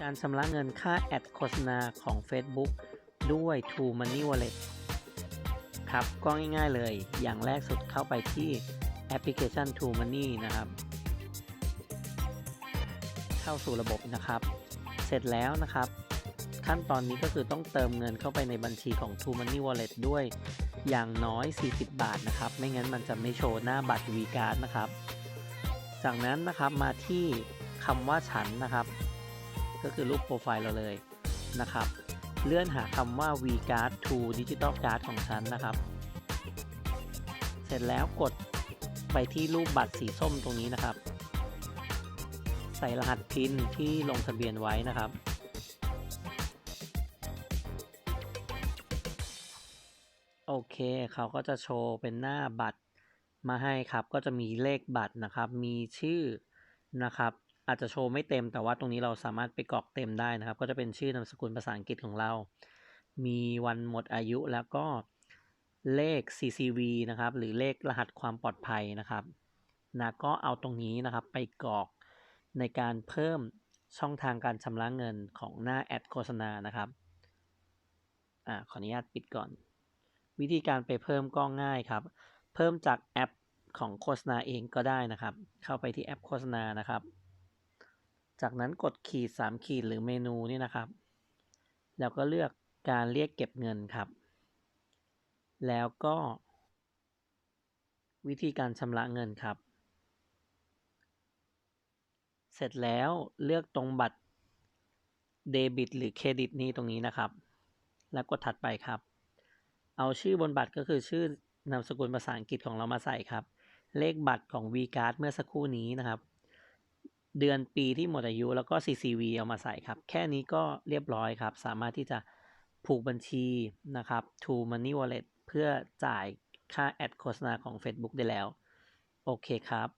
การชำระเงินค่าแอดโฆษณาของ Facebook ด้วย True Money Wallet ครับก็ง่ายๆเลย อย่างแรกสุดเข้าไปที่แอปพลิเคชัน True Money นะครับ เข้าสู่ระบบนะครับ เสร็จแล้วนะครับ ขั้นตอนนี้ก็คือต้องเติมเงินเข้าไปในบัญชีของ True Money Wallet ด้วยอย่างน้อย 40 บาทนะครับ ไม่งั้นมันจะไม่โชว์หน้าบัตร V Card นะครับ จากนั้นนะครับมาที่คำว่าฉันนะครับ ก็คือรูปโปรไฟล์เราเลยนะครับ เลื่อนหาคำว่า V Card to Digital Card ของฉันนะครับ เสร็จแล้วกดไปที่รูปบัตรสีส้มตรงนี้นะครับ ใส่รหัสพินที่ลงทะเบียนไว้นะครับโอเค เขาก็จะโชว์เป็นหน้าบัตรมาให้ครับ ก็จะมีเลขบัตรนะครับ มีชื่อนะครับ อาจจะโชว์ไม่เต็ม แต่ว่าตรงนี้เราสามารถไปกรอกเต็มได้นะครับ ก็จะเป็นชื่อนามสกุลภาษาอังกฤษของเรา มีวันหมดอายุแล้วก็เลข CCV นะครับ หรือเลขรหัสความปลอดภัยนะครับนะก็เอาตรงนี้นะครับไปกรอกในการเพิ่มช่องทางการชำระเงินของหน้าแอดโฆษณานะครับอ่าขออนุญาตปิดก่อน วิธีการไปเพิ่มก็ง่ายครับ เพิ่มจากแอปของโฆษณาเองก็ได้นะครับ เข้าไปที่แอปโฆษณานะครับ จากนั้นกดขีด 3 ขีดหรือเมนูนี่นะครับ แล้วก็เลือกการเรียกเก็บเงินครับ แล้วก็ วิธีการชำระเงินครับ เสร็จแล้วเลือกตรงบัตรเดบิตหรือเครดิตนี้ตรงนี้นะครับ แล้วกดถัดไปครับ เอาชื่อบนบัตรก็คือชื่อนามสกุลภาษาอังกฤษของเรามาใส่ครับ เลขบัตรของ V Card เมื่อสักครู่นี้นะครับ เดือนปีที่หมดอายุแล้วก็ CCV เอามาใส่ครับ แค่นี้ก็เรียบร้อยครับ สามารถที่จะผูกบัญชีนะครับ To Money Wallet เพื่อจ่ายค่าแอดโฆษณาของ Facebook ได้แล้ว โอเคครับ